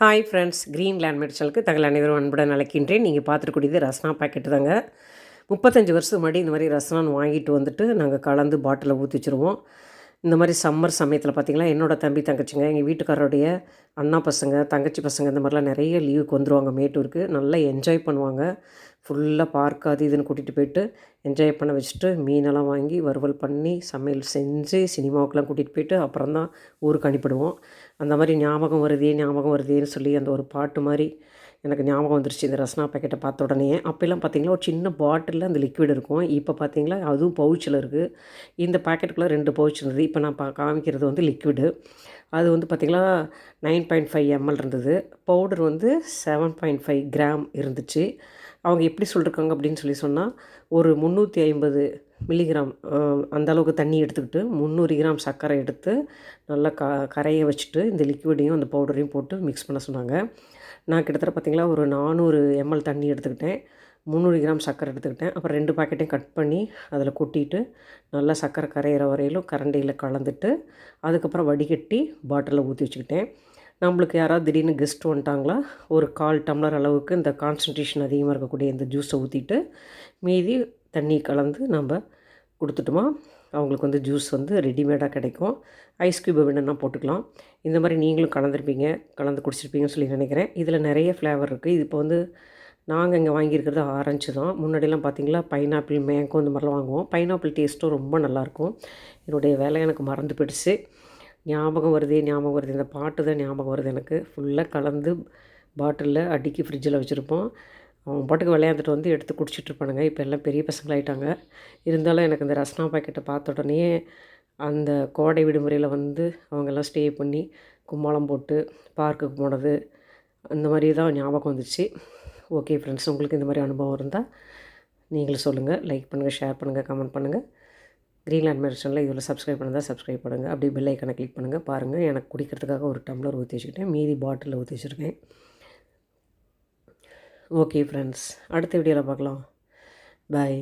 Hi friends green land மெடிச்சலுக்கு தகவல் அனைவரும் அன்புடன் அழைக்கின்றேன். நீங்கள் பார்த்துருக்கூடியது ரஸ்னா பாக்கெட்டு தாங்க. முப்பத்தஞ்சு வருஷத்துக்கு முன்னாடி இந்த மாதிரி ரஸ்னான்னு வாங்கிட்டு வந்துட்டு நாங்கள் கலந்து பாட்டிலில் ஊற்றி வச்சுருவோம். இந்த மாதிரி சம்மர் சமயத்தில் பார்த்திங்கன்னா என்னோடய தம்பி தங்கச்சிங்க எங்கள் வீட்டுக்காரருடைய அண்ணா பசங்க தங்கச்சி பசங்க இந்த மாதிரிலாம் நிறைய லீவுக்கு வந்துடுவாங்க மேட்டூருக்கு. நல்லா என்ஜாய் பண்ணுவாங்க. ஃபுல்லாக பார்க் அது இதுன்னு கூட்டிகிட்டு போயிட்டு என்ஜாய் பண்ண வச்சுட்டு மீனெல்லாம் வாங்கி வறுவல் பண்ணி சமையல் செஞ்சு சினிமாவுக்கெலாம் கூட்டிகிட்டு போயிட்டு அப்புறம் தான் ஊருக்கு அனுப்பிடுவோம். அந்த மாதிரி ஞாபகம் வருதே ஞாபகம் வருதேன்னு சொல்லி அந்த ஒரு பாட்டு மாதிரி எனக்கு ஞாபகம் வந்துருச்சு இந்த ரஸ்னா பேக்கெட்டை பார்த்த உடனே அப்போல்லாம் பார்த்திங்களா ஒரு சின்ன பாட்டிலில் அந்த லிக்விட் இருக்கும். இப்போ பார்த்திங்களா அதுவும் பவுச்சில் இருக்குது இந்த பேக்கெட்டுக்குள்ளே ரெண்டு பவுச் இருந்தது. இப்போ நான் பா காமிக்கிறது வந்து லிக்விடு அது வந்து பார்த்திங்களா நைன் பாயிண்ட் ஃபைவ் எம்எல் இருந்தது. பவுடர் வந்து செவன் பாயிண்ட் ஃபைவ் கிராம் இருந்துச்சு. அவங்க எப்படி சொல்லியிருக்காங்க அப்படின்னு சொல்லி சொன்னால் ஒரு முந்நூற்றி ஐம்பது மில்லிகிராம் அந்த அளவுக்கு தண்ணி எடுத்துக்கிட்டு முந்நூறு கிராம் சர்க்கரை எடுத்து நல்லா க கரையை வச்சுட்டு இந்த லிக்விடையும் அந்த பவுடரையும் போட்டு மிக்ஸ் பண்ண சொன்னாங்க. நான் கிட்டத்தட்ட பார்த்திங்களா ஒரு நானூறு எம்எல் தண்ணி எடுத்துக்கிட்டேன். முந்நூறு கிராம் சர்க்கரை எடுத்துக்கிட்டேன். அப்புறம் ரெண்டு பாக்கெட்டையும் கட் பண்ணி அதில் கொட்டிட்டு நல்லா சர்க்கரை கரையிற வரையிலும் கரண்டியில் கலந்துட்டு அதுக்கப்புறம் வடிகட்டி பாட்டிலில் ஊற்றி வச்சுக்கிட்டேன். நம்மளுக்கு யாராவது திடீர்னு கெஸ்ட் வந்துட்டாங்களா ஒரு கால் டம்ளர் அளவுக்கு இந்த கான்சன்ட்ரேஷன் அதிகமாக இருக்கக்கூடிய இந்த ஜூஸை ஊற்றிட்டு மீதி தண்ணி கலந்து நம்ம கொடுத்துட்டோமா அவங்களுக்கு வந்து ஜூஸ் வந்து ரெடிமேடாக கிடைக்கும். ஐஸ் க்யூபை வேணும்னா போட்டுக்கலாம். இந்த மாதிரி நீங்களும் கலந்துருப்பீங்க கலந்து குடிச்சிருப்பீங்கன்னு சொல்லி நினைக்கிறேன். இதில் நிறைய ஃப்ளேவர் இருக்குது இது இப்போ வந்து நாங்கள் இங்கே வாங்கியிருக்கிறது ஆரஞ்சு தான். முன்னாடிலாம் பார்த்திங்களா பைனாப்பிள் மேங்கோ இந்த மாதிரிலாம் வாங்குவோம். பைனாப்பிள் டேஸ்ட்டும் ரொம்ப நல்லாயிருக்கும். என்னுடைய வேலை எனக்கு மறந்து போயிடுச்சு. ஞாபகம் வருதே ஞாபகம் வருது. இந்த பாட்டு தான் ஞாபகம் வருது எனக்கு. ஃபுல்லாக கலந்து பாட்டிலில் அடுக்கி ஃப்ரிட்ஜில் வச்சுருப்போம். அவங்க பாட்டுக்கு விளையாண்டுட்டு வந்து எடுத்து குடிச்சிட்ருப்பானுங்க இப்போ எல்லாம் பெரிய பசங்களாயிட்டாங்க. இருந்தாலும் எனக்கு இந்த ரஸ்னா பாக்கெட்டை பார்த்த உடனே அந்த கோடை விடுமுறையில் வந்து அவங்கெல்லாம் ஸ்டே பண்ணி கும்மாளம் போட்டு பார்க்குக்கு போனது அந்த மாதிரி தான் ஞாபகம் வந்துச்சு. ஓகே ஃப்ரெண்ட்ஸ் உங்களுக்கு இந்த மாதிரி அனுபவம் இருந்தால் நீங்களும் சொல்லுங்கள் லைக் பண்ணுங்கள் ஷேர் பண்ணுங்கள் கமெண்ட் பண்ணுங்கள் க்ரீன்லேண்ட் மெடிசனில் இதில் சப்ஸ்கிரைப் பண்ணுங்கள் சப்ஸ்கிரைப் பண்ணுங்கள் அப்படியே பெல் ஐக்கனை கிளிக் பண்ணுங்கள் பாருங்கள் எனக்கு குடிக்கிறதுக்காக ஒரு டம்ளர் ஊற்றி வச்சுக்கிட்டேன் மீதி பாட்டிலில் ஊற்றி வச்சுருக்கேன் ஓகே ஃப்ரெண்ட்ஸ் அடுத்த வீடியோவில் பார்க்கலாம். பாய்